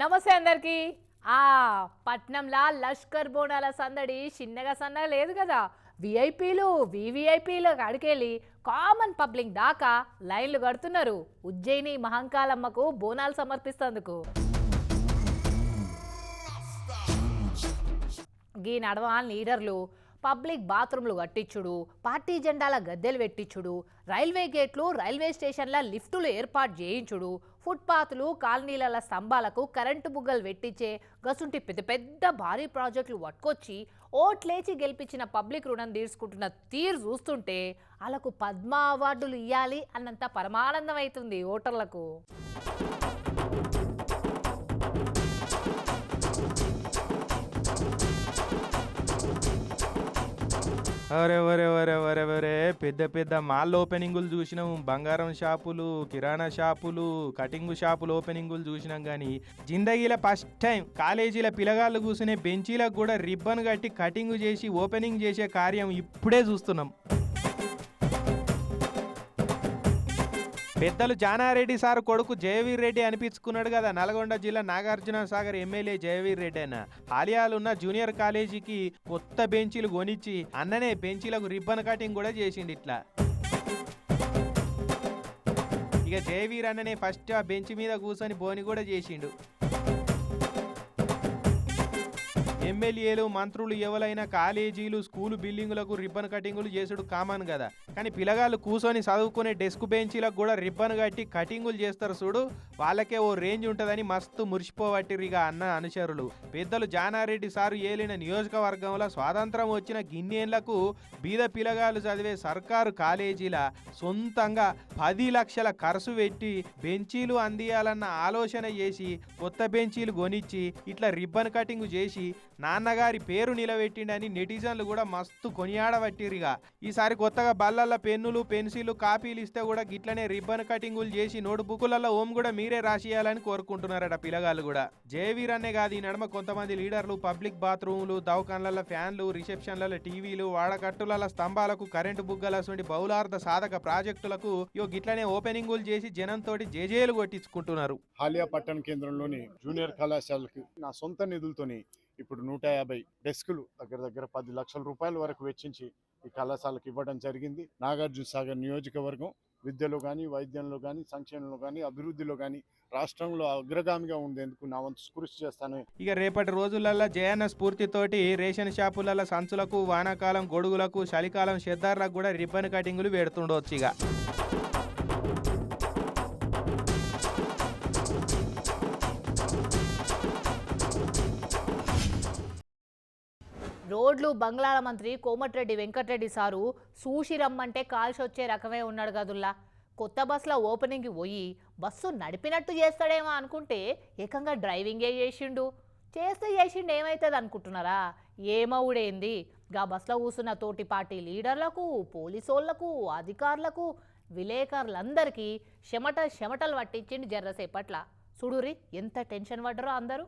నమస్తే అందరికి. ఆ పట్నంలా లష్కర్ బోనాల సందడి చిన్నగా సన్నగా లేదు కదా. విఐపీలు వివిఐపీలు అడికెళ్ళి కామన్ పబ్లిక్ దాకా లైన్లు కడుతున్నారు. ఉజ్జయిని మహంకాలమ్మకు బోనాలు సమర్పిస్తందుకు. గీ నడవాల లీడర్లు పబ్లిక్ బాత్రూమ్లు కట్టించుడు పార్టీ జెండాల గద్దెలు పెట్టించుడు రైల్వే గేట్లు రైల్వే స్టేషన్ల లిఫ్టులు ఏర్పాటు చేయించుడు ఫుట్పాత్లు కాలనీల స్తంభాలకు కరెంటు బుగ్గలు పెట్టించే గసుంటి పెద్ద పెద్ద భారీ ప్రాజెక్టులు పట్టుకొచ్చి ఓట్లేచి గెలిపించిన పబ్లిక్ రుణం తీర్చుకుంటున్న తీరు చూస్తుంటే వాళ్ళకు పద్మ అవార్డులు ఇవ్వాలి అన్నంత పరమానందం అవుతుంది ఓటర్లకు. అరే వరే వరే వరే వరే పెద్ద పెద్ద మాల్ ఓపెనింగులు చూసినాం బంగారం షాపులు కిరాణా షాపులు కటింగ్ షాపులు ఓపెనింగులు చూసినాం కానీ జిందగీల ఫస్ట్ టైం కాలేజీల పిల్లగాళ్ళు కూర్చునే బెంచీలకు కూడా రిబ్బన్ కట్టి కటింగ్ చేసి ఓపెనింగ్ చేసే కార్యం ఇప్పుడే చూస్తున్నాం. పెద్దలు జానారెడ్డి సార్ కొడుకు జయవీర్ రెడ్డి అనిపించుకున్నాడు కదా. నల్గొండ జిల్లా నాగార్జున సాగర్ ఎమ్మెల్యే జయవీర్ రెడ్డి అన్న. ఆలయాలున్న జూనియర్ కాలేజీకి కొత్త బెంచీలు కొనిచ్చి అన్ననే బెంచీలకు రిబ్బన్ కటింగ్ కూడా చేసిండు ఇట్లా. ఇక జయవీర్ అన్ననే ఫస్ట్ ఆ బెంచ్ మీద కూర్చొని బోని కూడా చేసిండు. ఎమ్మెల్యేలు మంత్రులు ఎవరైనా కాలేజీలు స్కూలు బిల్డింగులకు రిబ్బన్ కటింగులు చేసుడు కామన్ కదా. కానీ పిల్లగాళ్ళు కూర్చొని చదువుకునే డెస్క్ బెంచీలకు కూడా రిబ్బన్ కట్టి కటింగులు చేస్తారు చూడు. వాళ్ళకే ఓ రేంజ్ ఉంటుందని మస్తు మురిసిపోవట్టిరిగా అన్న అనుచరులు. పెద్దలు జానారెడ్డి సారు ఏలిన నియోజకవర్గంలో స్వాతంత్రం వచ్చిన గిన్నెళ్ళకు బీద పిల్లగాళ్ళు చదివే సర్కారు కాలేజీల సొంతంగా పది లక్షల ఖర్చు పెట్టి బెంచీలు అందియాలన్న ఆలోచన చేసి కొత్త బెంచీలు కొనిచ్చి ఇట్లా రిబ్బన్ కటింగ్ చేసి నాన్నగారి పేరు నిలబెట్టిండని నెటిజన్లు కూడా మస్తు కొనియాడబట్టిరిగా ఈసారి కొత్తగా బల్లల పెన్నులు పెన్సిల్ కాపీలు ఇస్తే కూడా గిట్లనే రిబ్బన్ కటింగులు చేసి నోట్ బుక్కులలో ఓం కూడా మీరే రాసియాలని కోరుకుంటున్నారట పిల్లగాళ్ళు కూడా. జేవీర్ అనే కాదు ఈ నడమ కొంతమంది లీడర్లు పబ్లిక్ బాత్రూములు దవాఖాన్ల ఫ్యాన్లు రిసెప్షన్లలో టీవీలు వాడకట్టుల స్తంభాలకు కరెంటు బుగ్గల వంటి బహుళార్థ సాధక ప్రాజెక్టులకు యో గిట్లనే ఓపెనింగులు చేసి జనంతోటి జేజేలు కొట్టించుకుంటున్నారు. హాలియా పట్టణ కేంద్రంలోని జూనియర్ కళాశాలకు నా సొంత నిధులతోని ఇప్పుడు నూట యాభై డెస్కులు దగ్గర దగ్గర పది లక్షల రూపాయల వరకు వెచ్చించి ఈ కళాశాలకు ఇవ్వడం జరిగింది. నాగార్జున సాగర్ నియోజకవర్గం విద్యలో కానీ వైద్యంలో కానీ సంక్షేమంలో కానీ అభివృద్ధిలో కానీ రాష్ట్రంలో అగ్రగామిగా ఉండేందుకు నా వంతు కృషి చేస్తాను. ఇక రేపటి రోజులల్లో జయన్న స్ఫూర్తితోటి రేషన్ షాపులలో సంచులకు వానాకాలం గొడుగులకు చలికాలం షెద్దార్లకు కూడా రిబ్బన్ కటింగులు పెడుతుండవచ్చు ఇక. రోడ్లు బంగ్లాల మంత్రి కోమటిరెడ్డి వెంకటరెడ్డి సారు సూషి రమ్మంటే కాల్చి వచ్చే రకమే ఉన్నాడు గదుల్లా కొత్త బస్సులో ఓపెనింగ్కి పోయి బస్సు నడిపినట్టు చేస్తాడేమో అనుకుంటే ఏకంగా డ్రైవింగే చేసిండు. చేస్తే చేసిండు ఏమవుతుంది అనుకుంటున్నారా? ఏమవుడేంది గా బస్సులో కూసున్న తోటి పార్టీ లీడర్లకు పోలీసోళ్ళకు అధికారులకు విలేకరులందరికీ చెమట చెమటలు పట్టించిండు జర్రసేపట్ల. చూడురి ఎంత టెన్షన్ పడ్డరో అందరూ.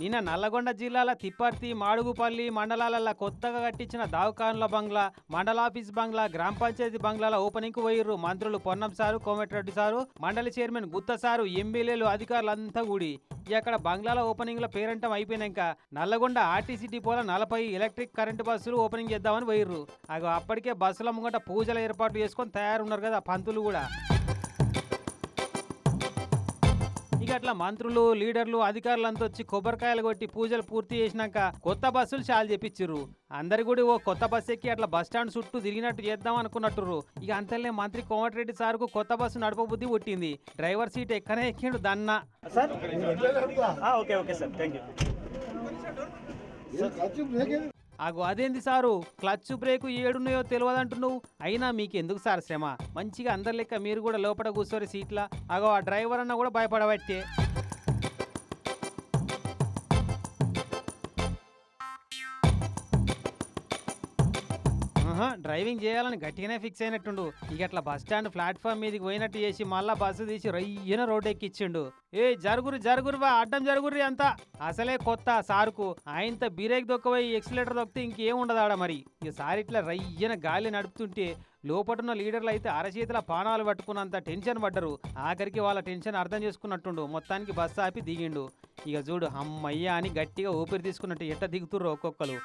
నిన్న నల్లగొండ జిల్లాల తిప్పర్తి మాడుగుపల్లి మండలాలలో కొత్తగా కట్టించిన దావకాన్ల బంగ్లా మండలాఫీస్ బంగ్లా గ్రామ పంచాయతీ బంగ్లాల ఓపెనింగ్ పోయిర్రు మంత్రులు పొన్నం సారు కోమటిరెడ్డి సారు మండలి చైర్మన్ గుత్త సారు ఎమ్మెల్యేలు అధికారులంతా కూడి అక్కడ బంగ్లాల ఓపెనింగ్ల పేరంటం అయిపోయినాక నల్లగొండ ఆర్టీసీ డిపోల నలభై ఎలక్ట్రిక్ కరెంటు బస్సులు ఓపెనింగ్ చేద్దామని పోయిర్రు. అగో అప్పటికే బస్సుల ముంగట పూజల ఏర్పాట్లు చేసుకొని తయారున్నారు కదా పంతులు కూడా ఇక అట్లా మంత్రులు లీడర్లు అధికారులంతా వచ్చి కొబ్బరికాయలు కొట్టి పూజలు పూర్తి చేసినాక కొత్త బస్సులు చాలా చెప్పించారు అందరు కూడా ఓ కొత్త బస్సు ఎక్కి అట్లా బస్ స్టాండ్ చుట్టూ తిరిగినట్టు చేద్దాం అనుకున్నట్టుర్రు. ఇక అంతలే మంత్రి కోమటిరెడ్డి సార్కు కొత్త బస్సు నడపబుద్ధి పుట్టింది డ్రైవర్ సీట్ ఎక్కనే ఎక్కిండు దన్న. సార్? ఆ, okay okay sir. Thank you అగో అదేంది సారు? క్లచ్ బ్రేక్ ఏడున్నాయో తెలియదంటున్నావు అయినా మీకు ఎందుకు సార్ శ్రమ? మంచిగా అందరి లెక్క మీరు కూడా లోపల కూర్చోరు సీట్ల. అగో ఆ డ్రైవర్ అన్న కూడా భయపడబట్టే. డ్రైవింగ్ చేయాలని గట్టిగానే ఫిక్స్ అయినట్టుండు. ఇక అట్లా బస్ స్టాండ్ ప్లాట్ఫామ్ మీదకి పోయినట్టు చేసి మళ్ళా బస్సు తీసి రయ్యన రోడ్ ఎక్కిచ్చిండు ఏ జరుగురు జరుగురు బా అడ్డం జరుగురు అంతా. అసలే కొత్త సారుకు. ఆయనత బీరేక్ దొక్కబోయి ఎక్సిలేటర్ దొక్కితే ఇంకేం ఆడ మరి. ఇక సారి ఇట్లా రయ్యన గాలి నడుపుతుంటే లోపటున్న లీడర్లు అయితే అరచేతుల పానాలు పట్టుకున్నంత టెన్షన్ పడ్డరు. ఆఖరికి వాళ్ళ టెన్షన్ అర్థం చేసుకున్నట్టుండు. మొత్తానికి బస్సు ఆపి దిగిండు. ఇక చూడు అమ్మయ్య అని గట్టిగా ఊపిరి తీసుకున్నట్టు ఎట్ట దిగుతుర్రు ఒక్కొక్కరు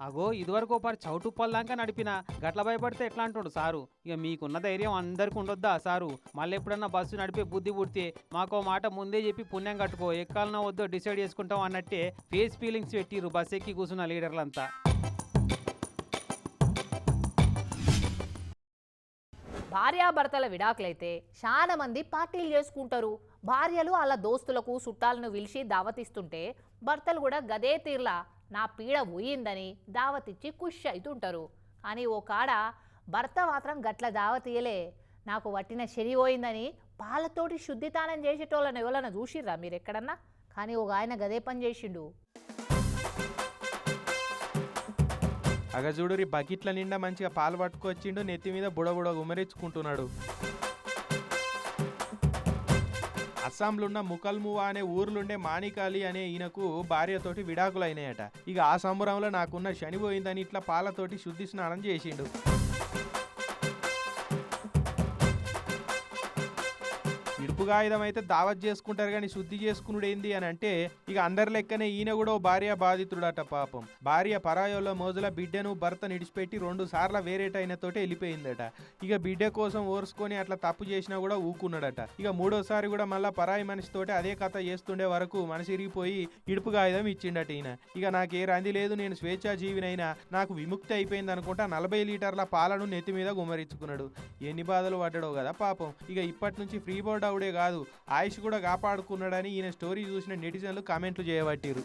అగో ఇదివరకు పాటు చౌటు దాకా నడిపిన గట్ల భయపడితే ఎట్లా అంటాడు సారు? ఇక మీకున్న ధైర్యం అందరికి ఉండొద్దా సారు? మళ్ళీ ఎప్పుడన్నా బస్సు నడిపే బుద్ధి పుడితే మాకో మాట ముందే చెప్పి పుణ్యం కట్టుకో ఎక్కాలనో వద్దో డిసైడ్ చేసుకుంటాం అన్నట్టే ఫేస్ ఫీలింగ్స్ పెట్టిరు బస్ ఎక్కి కూర్చున్న లీడర్లంతా. భార్యాభర్తల విడాకులైతే చాలా మంది పార్టీలు చేసుకుంటారు. భార్యలు వాళ్ళ దోస్తులకు చుట్టాలను పిలిచి దావతిస్తుంటే భర్తలు కూడా గదే తీర్లా నా పీడ పోయిందని దావతిచ్చి ఖుష్ అవుతుంటారు కానీ ఓ కాడ భర్త మాత్రం గట్ల దావతీయలే నాకు వట్టిన చెరి పోయిందని పాలతోటి శుద్ధితానం చేసేటోళ్ళని ఎవరైనా చూసిర్రా మీరు ఎక్కడన్నా కానీ ఒక ఆయన గదే పని చేసిండు. అగజూడురి బకెట్ల నిండా మంచిగా పాలు పట్టుకొచ్చిండు నెత్తి మీద బుడబుడ గుమరించుకుంటున్నాడు అస్సాంలో ఉన్న ముకల్మువా అనే ఊర్లుండే మాణికాలి అనే ఈయనకు భార్యతోటి విడాకులు అయినాయట ఇక ఆ సంబరంలో నాకున్న శని పోయిందని ఇట్లా పాలతోటి శుద్ధి స్నానం చేసిండు. ఇడుపు అయితే దావత్ చేసుకుంటారు కానీ శుద్ధి చేసుకునుడు ఏంది అని అంటే ఇక అందరి లెక్కనే ఈయన కూడా భార్య బాధితుడట పాపం. భార్య పరాయంలో మోజుల బిడ్డను భర్త నిడిచిపెట్టి రెండు సార్ల వేరేటైనతోటి వెళ్ళిపోయిందట. ఇక బిడ్డ కోసం ఓర్చుకొని అట్లా తప్పు చేసినా కూడా ఊకున్నాడట. ఇక మూడోసారి కూడా మళ్ళా పరాయి మనిషితోటి అదే కథ చేస్తుండే వరకు మనసు ఇరిగిపోయి ఇడుపు కాగితం ఇచ్చిండట ఈయన. ఇక నాకే రంది లేదు నేను స్వేచ్ఛా జీవినైనా. నాకు విముక్తి అయిపోయింది అనుకుంటా నలభై లీటర్ల పాలను నెత్తి మీద గుమరించుకున్నాడు ఎన్ని బాధలు పడ్డాడో కదా పాపం. ఇక ఇప్పటి నుంచి ఫ్రీ బోర్డ్ అవుడే కాదు. ఆయుష్ కూడా కాపాడుకున్నాడని ఈయన స్టోరీ చూసిన నెటిజన్లు కామెంట్లు చేయబట్టిరు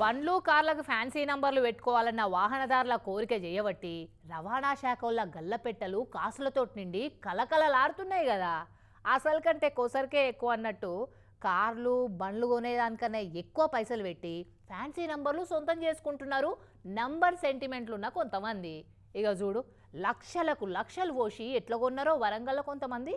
బండ్లు కార్లకు ఫ్యాన్సీ నంబర్లు పెట్టుకోవాలన్న వాహనదారుల కోరిక చేయబట్టి రవాణా శాఖ వల్ల గల్లపెట్టెలు కాసులతో నిండి కలకలలాడుతున్నాయి కదా. అసలు కంటే కొసరికే ఎక్కువ అన్నట్టు కార్లు బండ్లు కొనేదానికన్నా ఎక్కువ పైసలు పెట్టి ఫ్యాన్సీ నంబర్లు సొంతం చేసుకుంటున్నారు. నంబర్ సెంటిమెంట్లు ఉన్న కొంతమంది. ఇక చూడు లక్షలకు లక్షలు పోసి ఎట్లా కొన్నారో వరంగల్లో కొంతమంది?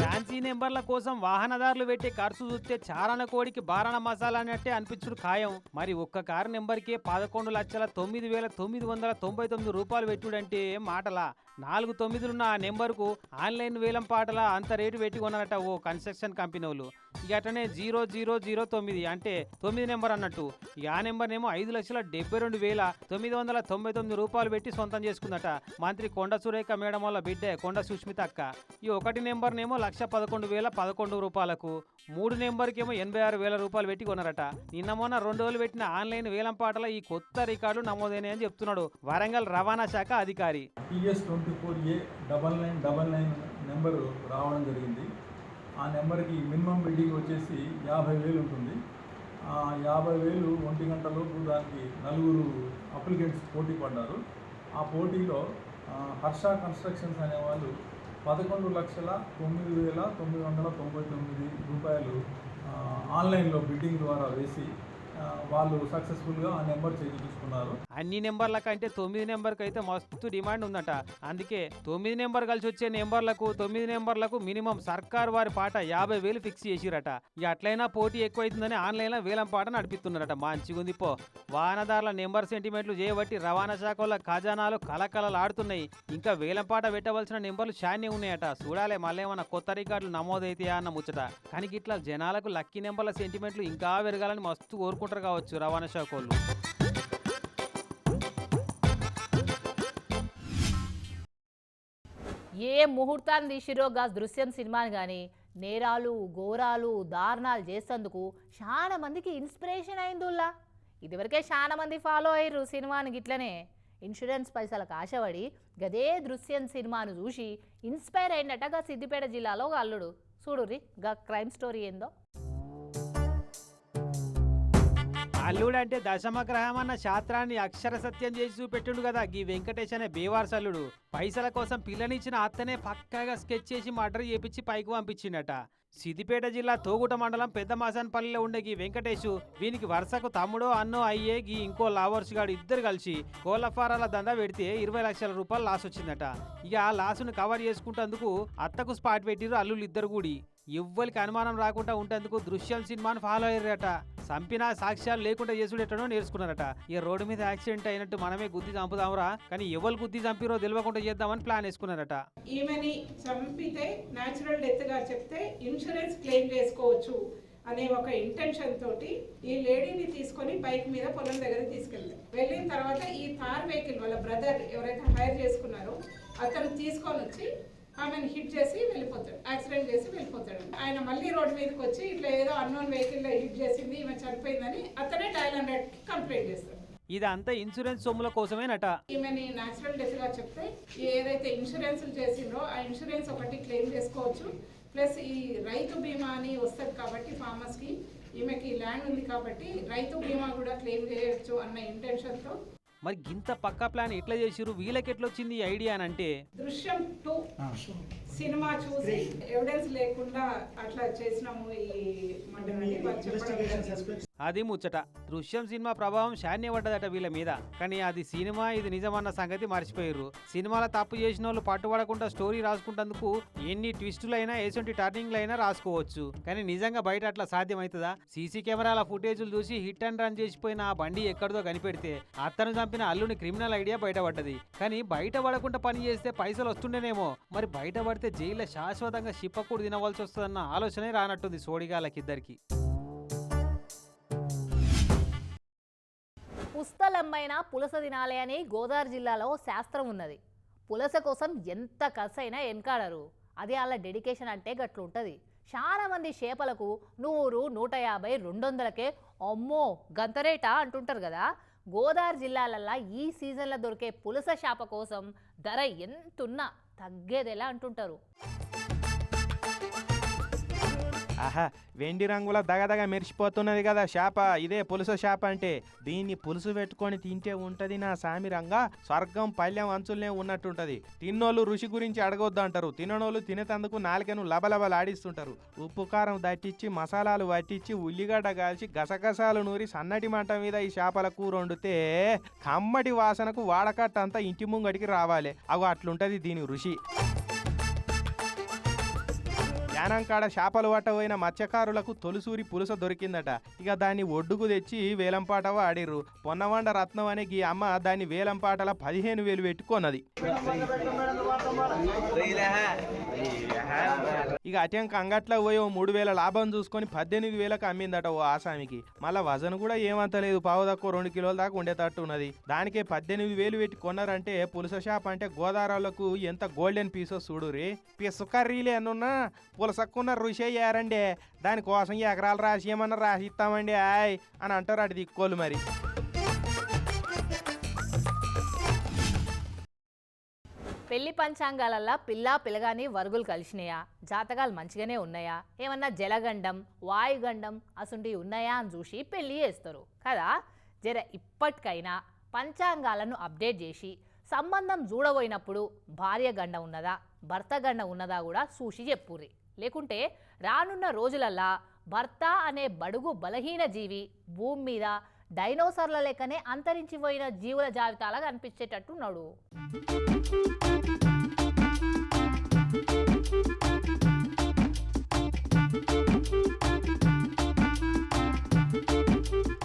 ఫ్యాన్సీ నెంబర్ల కోసం వాహనదారులు పెట్టే ఖర్చు చూస్తే చారణ కోడికి బారణ మసాలా అన్నట్టే అనిపించుడు ఖాయం. మరి ఒక్క కారు నెంబర్కే పదకొండు లక్షల తొమ్మిది వేల తొమ్మిది వందల తొంభై తొమ్మిది రూపాయలు పెట్టుడంటే మాటలా? నాలుగు తొమ్మిదిలున్న ఆ నెంబర్కు ఆన్లైన్ వేలం పాటలా అంత రేటు పెట్టి కొన్నారట ఓ కన్స్ట్రక్షన్ కంపెనీ వాళ్ళు ఇక అట్లనే జీరో జీరో జీరో తొమ్మిది అంటే తొమ్మిది నెంబర్ అన్నట్టు. ఆ నెంబర్ ఏమో ఐదు లక్షల డెబ్బై రెండు వేల తొమ్మిది వందల తొంభై తొమ్మిది రూపాయలు పెట్టి సొంతం చేసుకుందట. మంత్రి కొండ సురేఖ మేడం వల్ల బిడ్డే కొండ సుష్మిత అక్క. ఈ ఒకటి నెంబర్నేమో లక్ష పదకొండు వేల పదకొండు రూపాయలకు. మూడు నెంబర్కి ఏమో ఎనభై ఆరు వేల రూపాయలు పెట్టి కొన్నారట. నిన్న మొన్న రెండు రోజులు పెట్టిన ఆన్లైన్ వేలం పాటల ఈ కొత్త రికార్డు నమోదైనాయని చెప్తున్నాడు వరంగల్ రవాణా శాఖ అధికారి. TS twenty four A double nine double nine number రావడం జరిగింది. ఆ నెంబర్కి మినిమం బిల్డింగ్ వచ్చేసి యాభై వేలు ఉంటుంది. ఆ యాభై వేలు ఒంటి గంటలోపు దానికి నలుగురు అప్లికెంట్స్ పోటీ పడ్డారు. ఆ పోటీలో హర్ష కన్స్ట్రక్షన్స్ అనేవాళ్ళు పదకొండు లక్షల తొమ్మిది వేల తొమ్మిది వందల తొంభై తొమ్మిది రూపాయలు ఆన్లైన్లో బిడ్డింగ్ ద్వారా వేసి వాళ్ళు సక్సెస్ఫుల్గా ఆ నెంబర్ చేయించుకున్నారు. అన్ని నెంబర్ల కంటే తొమ్మిది నెంబర్కి అయితే మస్తు డిమాండ్ ఉందట. అందుకే తొమ్మిది నెంబర్ కలిసి వచ్చే నెంబర్లకు తొమ్మిది నెంబర్లకు మినిమం సర్కార్ వారి పాట యాభై వేలు ఫిక్స్ చేసిరట. ఇక అట్లయినా పోటీ ఎక్కువైతుందని ఆన్లైన్లో వేలం పాట నడిపిస్తున్నారట. మంచిగుంది పో. వాహనదారుల నెంబర్ సెంటిమెంట్లు చేయబట్టి రవాణా శాఖ వాళ్ళ ఖజానాలు కలకలలాడుతున్నాయి ఇంకా వేలం పాట పెట్టవలసిన నెంబర్లు శాన్యం ఉన్నాయట. చూడాలి మళ్ళేమన్నా కొత్త రికార్డులు నమోదైతాయా అన్న ముచ్చట. కానీ ఇట్లా జనాలకు లక్కీ నెంబర్ల సెంటిమెంట్లు ఇంకా పెరగాలని మస్తు అనుకుంటారు కావచ్చు రవాణా శాఖ వాళ్ళు. ఏ ముహూర్తాన్ని తీసిరో గా దృశ్యం సినిమాని కానీ నేరాలు ఘోరాలు దారుణాలు చేసేందుకు చాలా మందికి ఇన్స్పిరేషన్ అయిందిలా ఇదివరకే చాలా మంది ఫాలో అయ్యారు సినిమాని గిట్లనే. ఇన్సూరెన్స్ పైసలకు ఆశపడి గదే దృశ్యం సినిమాను చూసి ఇన్స్పైర్ అయినట్టగా సిద్దిపేట జిల్లాలో ఒక అల్లుడు. చూడుర్రి గా క్రైమ్ స్టోరీ ఏందో? అల్లుడంటే దశమగ్రహం అన్న శాస్త్రాన్ని అక్షర సత్యం చేసి చూపెట్టుండు కదా గీ వెంకటేష్ అనే బేవార్సల్లుడు. పైసల కోసం పిల్లనిచ్చిన అత్తనే పక్కాగా స్కెచ్ చేసి మర్డర్ చేపించి పైకి పంపించిండట. సిద్దిపేట జిల్లా తోగుట మండలం పెద్ద మాసాన్పల్లిలో ఉండే గీ వెంకటేష్ వీనికి వరుసకు తమ్ముడో అన్నో అయ్యే గీ ఇంకో లావర్స్ గాడు ఇద్దరు కలిసి కోళ్ళ ఫారాల దందా పెడితే ఇరవై లక్షల రూపాయలు లాస్ వచ్చిందట ఇక ఆ లాసును కవర్ చేసుకుంటేందుకు అత్తకు స్పాట్ పెట్టిరు అల్లులు ఇద్దరు కూడి. ఎవ్వరికి అనుమానం రాకుండా ఉంటేందుకు దృశ్యం సినిమాను ఫాలో అయ్యారట. చంపిన సాక్ష్యాలు లేకుండా చేసుడెట్టనో నేర్చుకున్నారట. ఈ రోడ్డు మీద యాక్సిడెంట్ అయినట్టు మనమే గుద్ది చంపుదాంరా కానీ ఎవరు గుద్ది చంపిరో తెలియకుండా చేద్దామని ప్లాన్ వేసుకున్నారట. ఈమెని చంపితే న్యాచురల్ డెత్గా చెప్తే ఇన్సూరెన్స్ క్లెయిమ్ చేసుకోవచ్చు అనే ఒక ఇంటెన్షన్ తోటి ఈ లేడీని తీసుకొని బైక్ మీద పొలం దగ్గర తీసుకెళ్ళారు. వెళ్ళిన తర్వాత ఈ థార్ వెహికల్ వాళ్ళ బ్రదర్ ఎవరైతే హైర్ చేసుకున్నారో అతను తీసుకొని వచ్చి ఆమెను హిట్ చేసి వెళ్ళిపోతాడు యాక్సిడెంట్ చేసి వెళ్ళిపోతాడు. ఆయన మళ్ళీ రోడ్ మీదకి వచ్చి ఇట్లా ఏదో అన్నోన్ వెహికల్ హిట్ చేసింది ఈమె చనిపోయిందని అతనే డైల్ హండ్రెడ్ కంప్లైంట్ చేస్తాడు. ఇదంతా ఇన్సూరెన్స్ సొమ్ముల కోసమేనట. ఈమెని న్యాచురల్ డెత్గా చెప్తే ఏదైతే ఇన్సూరెన్స్ చేసిండ్రో ఆ ఇన్సూరెన్స్ ఒకటి క్లెయిమ్ చేసుకోవచ్చు. ప్లస్ ఈ రైతు బీమా అని వస్తుంది కాబట్టి ఫార్మర్స్కి ఈమెకి ల్యాండ్ ఉంది కాబట్టి రైతు బీమా కూడా క్లెయిమ్ చేయొచ్చు అన్న ఇంటెన్షన్తో మరి గింత పక్కా ప్లాన్ ఎట్లా చేసిరు వీళ్ళకి ఎట్లా వచ్చింది ఈ ఐడియా అని అంటే దృశ్యం టూ. సినిమా చూసి ఎవిడెన్స్ లేకుండా అట్లా చేసినాము ఈ అది ముచ్చట. దృశ్యం సినిమా ప్రభావం శాన్య పడ్డదట వీళ్ళ మీద. కానీ అది సినిమా ఇది నిజమన్న సంగతి మర్చిపోయారు సినిమాలో తప్పు చేసిన వాళ్ళు పట్టుబడకుండా స్టోరీ రాసుకుంటందుకు ఎన్ని ట్విస్టులైనా ఎటువంటి టర్నింగ్లైనా రాసుకోవచ్చు. కానీ నిజంగా బయట అట్లా సాధ్యమవుతుందా సీసీ కెమెరాల ఫుటేజ్లు చూసి హిట్ అండ్ రన్ చేసిపోయిన ఆ బండి ఎక్కడిదో కనిపెడితే అతను చంపిన అల్లుని క్రిమినల్ ఐడియా బయటపడ్డది. కానీ బయట పడకుండా పని చేస్తే పైసలు వస్తుండేనేమో. మరి బయట పడితే జైల్లో శాశ్వతంగా షిప్పకూడు తినవలసి వస్తుందన్న ఆలోచనే రానట్టుంది సోడిగాలకిద్దరికి పుస్తలమ్మైన పులస తినాలి అని గోదావరి జిల్లాలో శాస్త్రం ఉన్నది. పులస కోసం ఎంత కసైనా వెనకాడరు. అది వాళ్ళ డెడికేషన్ అంటే గట్లుంటుంది. ఉంటుంది చాలామంది చేపలకు నూరు నూట యాభై రెండు వందలకే అమ్మో గంతరేటా అంటుంటారు కదా. గోదావరి జిల్లాలల్లా ఈ సీజన్లో దొరికే పులస చేప కోసం ధర ఎంతున్నా తగ్గేదేలా అంటుంటారు. ఆహా వెండి రంగుల దగదగ మెరిసిపోతున్నది కదా చేప ఇదే పులుసు చేప అంటే. దీన్ని పులుసు పెట్టుకొని తింటే ఉంటది నా సామి రంగా. స్వర్గం పల్లెం అంచులనే ఉన్నట్టుంటది. తిన్నోళ్ళు రుచి గురించి అడగొద్దు అంటారు. తిననోళ్ళు తినేతందుకు నాలుకను లబలబలాడిస్తుంటారు. ఉప్పు కారం దట్టించి మసాలాలు పట్టించి ఉల్లిగడ్డ కాల్చి గసగసాలు నూరి సన్నటి మంట మీద ఈ చేపల కూర వండితే కమ్మటి వాసనకు వాడకట్టంతా ఇంటి ముంగడికి రావాలి. అగో అట్లుంటది దీని ఋషి. యానంకాడ చేపలు పట్టబోయిన మత్స్యకారులకు తొలిసూరి పులుస దొరికిందట. ఇక దాన్ని ఒడ్డుకు తెచ్చి వేలంపాట ఆడిర్రు. పొన్నవండ రత్నం అనే ఈ అమ్మ దాన్ని వేలంపాటల పదిహేను వేలు పెట్టుకున్నది. ఇక అటెంక అంగట్లో పోయి ఓ మూడు వేల లాభం చూసుకొని పద్దెనిమిది వేలకు అమ్మిందట ఓ ఆసామికి. మళ్ళా వజన్ కూడా ఏమంత లేదు పావు తక్కువ రెండు కిలోల దాకా ఉండేటట్టు ఉన్నది దానికే పద్దెనిమిది వేలు పెట్టి కొన్నారంటే పులుస షాప్ అంటే గోదావరిలకు ఎంత గోల్డెన్ పీసెస్ చూడురి పిసుక కర్రీలు ఎన్నున్నా పులసక్కున్న రుషి అయ్యారండి దానికోసం ఎకరాలు రాసి ఏమన్నా రాసిస్తామండి. ఆయ్ అని అంటారు అటు దిక్కోలు మరి. పెళ్ళి పంచాంగాలల్లా పిల్లా పిల్లగాని వరుగులు కలిసినాయా? జాతకాలు మంచిగానే ఉన్నాయా? ఏమన్నా జలగండం వాయుగండం అసుంటి ఉన్నాయా అని చూసి పెళ్ళి చేస్తారు. కదా? జర ఇప్పటికైనా పంచాంగాలను అప్డేట్ చేసి సంబంధం చూడబోయినప్పుడు భార్య గండ ఉన్నదా? భర్త గండ ఉన్నదా కూడా చూసి చెప్పుర్రి. లేకుంటే రానున్న రోజులల్లా భర్త అనే బడుగు బలహీన జీవి భూమి మీద డైనోసార్ల లెక్కనే అంతరించిపోయిన జీవుల జాబితాలా కనిపించేటట్టున్నాడు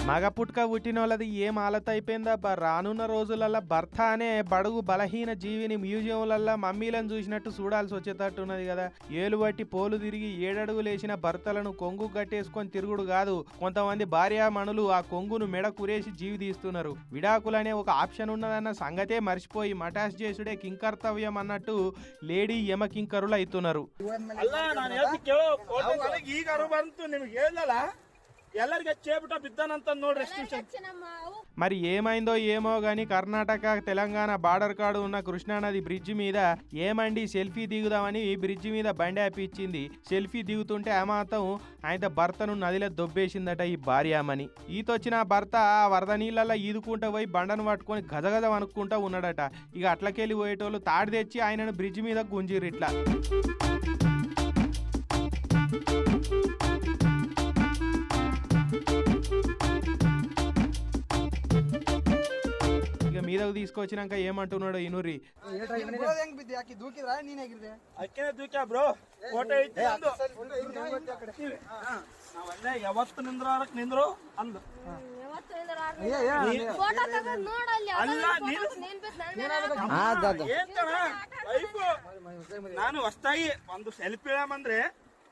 మగ పుట్టుక పుట్టిన వాళ్ళది ఏం ఆలత అయిపోయిందా రానున్న రోజులల్లో భర్త అనే బడుగు బలహీన జీవిని మ్యూజియంలల్లో మమ్మీలను చూసినట్టు చూడాల్సి వచ్చేటట్టున్నది కదా. ఏలు బట్టి పోలు తిరిగి ఏడడుగులు వేసిన భర్తలను కొంగు కట్టేసుకొని తిరుగుడు కాదు. కొంతమంది భార్యామణులు ఆ కొంగును మెడ కురేసి జీవి తీస్తున్నారు విడాకులనే ఒక ఆప్షన్ ఉన్నదన్న సంగతే మర్చిపోయి మటాష్ చేసుడే కింకర్తవ్యం అన్నట్టు లేడీ యమ కింకరులు అవుతున్నారు. ಎಲ್ಲರಿಗೆ ಚೇಬಿಟ ಬಿದ್ದಾನಂತ ನೋಡ್ರಿ ರೆಸ್ಟ್ರಿಕ್ಷನ್ మరి ఏమైందో ఏమో గాని కర్ణాటక తెలంగాణ బార్డర్ కాడు ఉన్న కృష్ణానది బ్రిడ్జి మీద ఏమండి సెల్ఫీ దిగుదామని ఈ బ్రిడ్జి మీద బండి ఆపిచ్చింది సెల్ఫీ దిగుతుంటే ఆ మాత్రం ఆయన భర్తను నదిలో దొబ్బేసిందట ఈ భార్యామని ఈతొచ్చిన ఆ భర్త ఆ వరద నీళ్ళల్లో ఈదుకుంటూ పోయి బండను పట్టుకొని గజగజ అనుకుంటా ఉన్నాడట ఇక అట్లకెళ్ళి పోయేటోళ్ళు తాడు తెచ్చి ఆయనను బ్రిడ్జి మీద గుంజిర్రు ఇట్లా ఇక మీదకు తీసుకొచ్చినాక ఏమంటున్నాడో ఇనురి ಅಕ್ಕೇನೆ ದೂಕ್ಯಾ ಬ್ರೋ ಫೋಟೋ ಐತಿ ಅಂದು ನಾವಲ್ಲೇ ಯಾವತ್ತು ನಿಂದ್ರಾರಕ್ ನಿಂದ್ರು ಅಂದು ಅಲ್ಲ ನೀನು ಏನ್ ಕಣ ವೈಫು ನಾನು ಹೊಸ್ತಾಗಿ ಒಂದು ಸೆಲ್ಫಿ ಅಂದ್ರೆ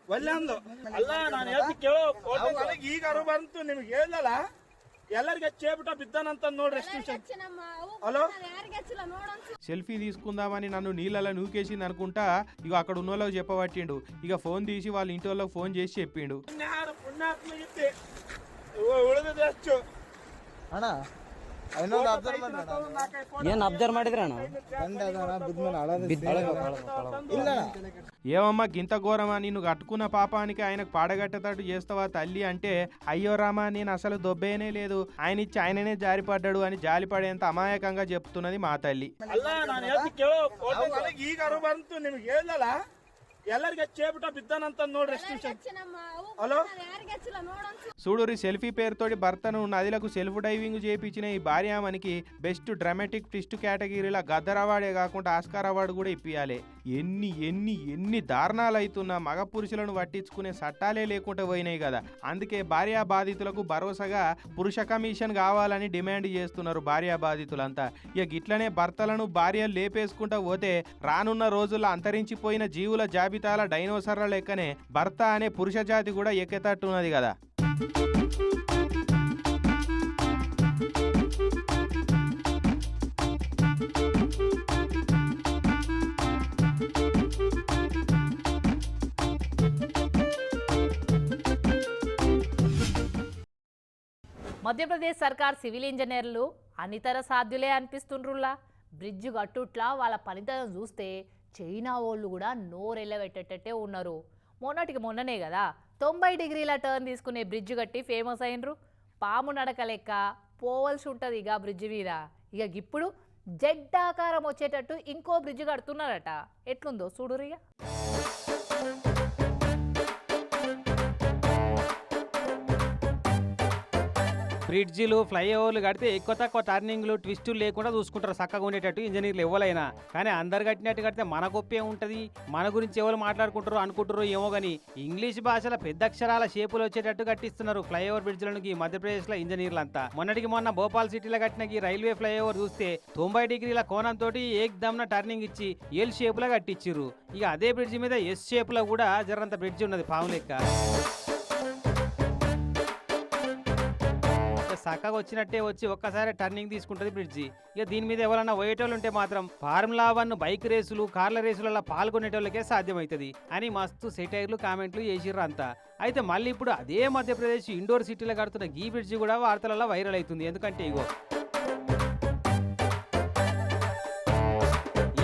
ಒಲ್ಲೆ ಅಂದು ಅಲ್ಲ ನಾನು ಹೇಳ್ತಿ ಕೇಳೋ ಫೋಟೋ ನನಗೆ ಈಗ ಅರು ಬಂತು ನಿಮ್ಗೆ ಹೇಳಲ್ಲ ಎಲ್ಲರಿಗೆ ಚೇಬಿಟ ಬಿದ್ದಾನಂತ ನೋಡ್ರಿ ರೆಸ್ಟ್ರಿಕ್ಷನ್ ಹಲೋ సెల్ఫీ తీసుకుందామని నన్ను నీళ్ళలో నూకేసింది అనుకుంటా ఇక అక్కడ ఉన్న వాళ్ళకి చెప్పబట్టిండు ఇక ఫోన్ తీసి వాళ్ళ ఇంటి వాళ్ళకి ఫోన్ చేసి చెప్పిండు ಪುಣ್ಯಾರ ಏನ್ ಅಬ್ಸರ್ವ್ ಮಾಡಿದ್ರ ಅಣ್ಣ ಬಂಡೆ ಅದಣ್ಣ ಬಿದ್ಮೇಲೆ ಇಲ್ಲ ఏమమ్మా గింత ఘోరమా నిన్ను కట్టుకున్న పాపానికి ఆయనకు పాడగట్టేటట్టు చేస్తావా తల్లి అంటే అయ్యో రామా నేను అసలు దొబ్బేనే లేదు ఆయన ఇచ్చి ఆయననే జారిపడ్డాడు అని జాలిపడేంత అమాయకంగా చెప్తున్నది మా తల్లి ಅಲ್ಲ ನಾನು ಹೇಳ್ತಿ ಕೇಳೋ ಫೋಟೋ ನನಗೆ ಈಗ ಅರು ಬಂತು ನಿಮ್ಗೆ ಹೇಳಲ್ಲ ಎಲ್ಲರಿಗೆ ಚೇಬಿಟ ಬಿದ್ದಾನಂತ ನೋಡ್ರಿ ರೆಸ್ಟ್ರಿಕ್ಷನ್ ಹಲೋ చూడురి సెల్ఫీ పేరుతోటి భర్తను నదిలకు సెల్ఫ్ డైవింగ్ చేపించిన ఈ భార్యామనికి బెస్ట్ డ్రామాటిక్ ట్విస్ట్ కేటగిరీలో గద్దర్ అవార్డే కాకుండా ఆస్కార్ అవార్డు కూడా ఇప్పియాలి ఎన్ని ఎన్ని ఎన్ని దారుణాలు అవుతున్నా మగ పురుషులను పట్టించుకునే చట్టాలే లేకుండా పోయినాయి కదా అందుకే భార్యా బాధితులకు భరోసాగా పురుష కమిషన్ కావాలని డిమాండ్ చేస్తున్నారు భార్యా బాధితులంతా ఇక గిట్లనే భర్తలను భార్యలు లేపేసుకుంటా పోతే రానున్న రోజుల్లో అంతరించిపోయిన జీవుల జాబితాల డైనోసర్ల లెక్కనే భర్త అనే పురుష జాతి కూడా ఎక్కేటట్టున్నది కదా. మధ్యప్రదేశ్ సర్కార్ సివిల్ ఇంజనీర్లు అనితర సాధ్యులే అనిపిస్తుండ్రులా బ్రిడ్జ్ కట్టుట్లా వాళ్ళ పనితనం చూస్తే చైనా వాళ్ళు కూడా నోరెళ్ళబెట్టేటట్టే ఉన్నారు. మొన్నటికి మొన్ననే కదా తొంభై డిగ్రీల టర్న్ తీసుకునే బ్రిడ్జ్ కట్టి ఫేమస్ అయినరు. పాము నడక లెక్క పోవలసి ఉంటుంది ఇక బ్రిడ్జ్ మీద. ఇక ఇప్పుడు జెడ్ ఆకారం వచ్చేటట్టు ఇంకో బ్రిడ్జ్ కడుతున్నారట. ఎట్లుందో చూడురిగా బ్రిడ్జిలు ఫ్లైఓవర్లు కడితే ఎక్కువ తక్కువ టర్నింగ్లు ట్విస్టులు లేకుండా చూసుకుంటారు. చక్కగా ఉండేటట్టు ఇంజనీర్లు ఎవరైనా. కానీ అందరు కట్టినట్టు కడితే మన గొప్పే ఉంటుంది. మన గురించి ఎవరు మాట్లాడుకుంటారు అనుకుంటారు ఏమో కానీ ఇంగ్లీష్ భాషలో పెద్ద అక్షరాల షేపులు వచ్చేటట్టు కట్టిస్తున్నారు ఫ్లైఓవర్ బ్రిడ్జ్లను ఈ మధ్యప్రదేశ్లో ఇంజనీర్లంతా. మొన్నటికి మొన్న భోపాల్ సిటీలో కట్టిన ఈ రైల్వే ఫ్లైఓవర్ చూస్తే తొంభై డిగ్రీల కోణంతో ఏక్దమ్న టర్నింగ్ ఇచ్చి ఎల్ షేపులో కట్టించారు ఇక అదే బ్రిడ్జ్ మీద ఎస్ షేపులో కూడా జరంత బ్రిడ్జ్ ఉన్నది పాము లెక్క చక్కగా వచ్చినట్టే వచ్చి ఒక్కసారి టర్నింగ్ తీసుకుంటుంది బ్రిడ్జి ఇక దీని మీద ఎవరైనా పోయేటోళ్ళు ఉంటే మాత్రం ఫార్ములా వన్ బైక్ రేసులు కార్ల రేసులలో పాల్గొనేటోళ్ళకే సాధ్యమవుతుంది అని మస్తు సెటైర్లు కామెంట్లు చేసిర్రు అంతా. అయితే మళ్ళీ ఇప్పుడు అదే మధ్యప్రదేశ్ ఇండోర్ సిటీలో కడుతున్న గీ బ్రిడ్జి కూడా వార్తలలో వైరల్ అవుతుంది. ఎందుకంటే ఇగో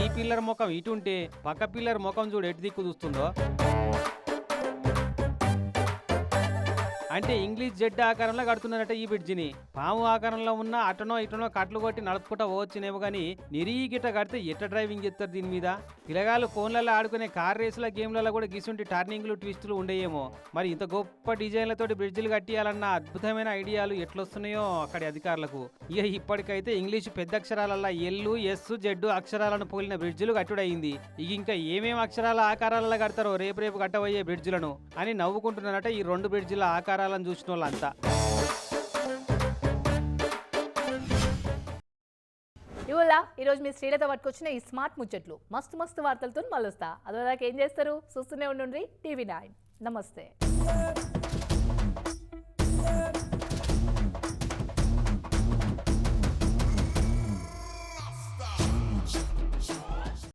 ఈ పిల్లర్ ముఖం ఇటుంటే పక్క పిల్లర్ ముఖం చూడు ఎటు దిక్కు చూస్తుందో. అంటే ఇంగ్లీష్ జెడ్ ఆకారంలో కడుతున్నారట ఈ బ్రిడ్జిని. పాము ఆకారంలో ఉన్న అటనో ఇటనో కట్లు కొట్టి నడుపుకుంటా పోవచ్చునేమో కానీ నిరీగిట కడితే ఎట్ట డ్రైవింగ్ చేస్తారు దీని మీద? పిల్లగాళ్ళు ఫోన్లలో ఆడుకునే కార్ రేసుల గేమ్లలో కూడా గీసుంటి టర్నింగ్లు ట్విస్టులు ఉండేయేమో. మరి ఇంత గొప్ప డిజైన్లతోటి బ్రిడ్జిలు కట్టియాలన్న అద్భుతమైన ఐడియాలు ఎట్లొస్తున్నాయో అక్కడి అధికారులకు. ఇక ఇప్పటికైతే ఇంగ్లీష్ పెద్ద అక్షరాలల్లో ఎల్లు ఎస్ జెడ్ అక్షరాలను పోలిన బ్రిడ్జిలు కట్టుడయింది. ఇక ఇంకా ఏమేమి అక్షరాల ఆకారాలలో కడతారో రేపు రేపు కట్టబోయే బ్రిడ్జిలను అని నవ్వుకుంటున్నారట ఈ రెండు బ్రిడ్జిల ఆకారాలు. ఆకారాలను చూసిన వాళ్ళంతా. ఇవాళ ఈరోజు మీ శ్రీలత పట్టుకొచ్చిన ఈ స్మార్ట్ ముచ్చట్లు. మస్తు మస్తు వార్తలతో మళ్ళొస్తా. అదో దాకా ఏం చేస్తారు? చూస్తూనే ఉండండి టీవీ నైన్. నమస్తే.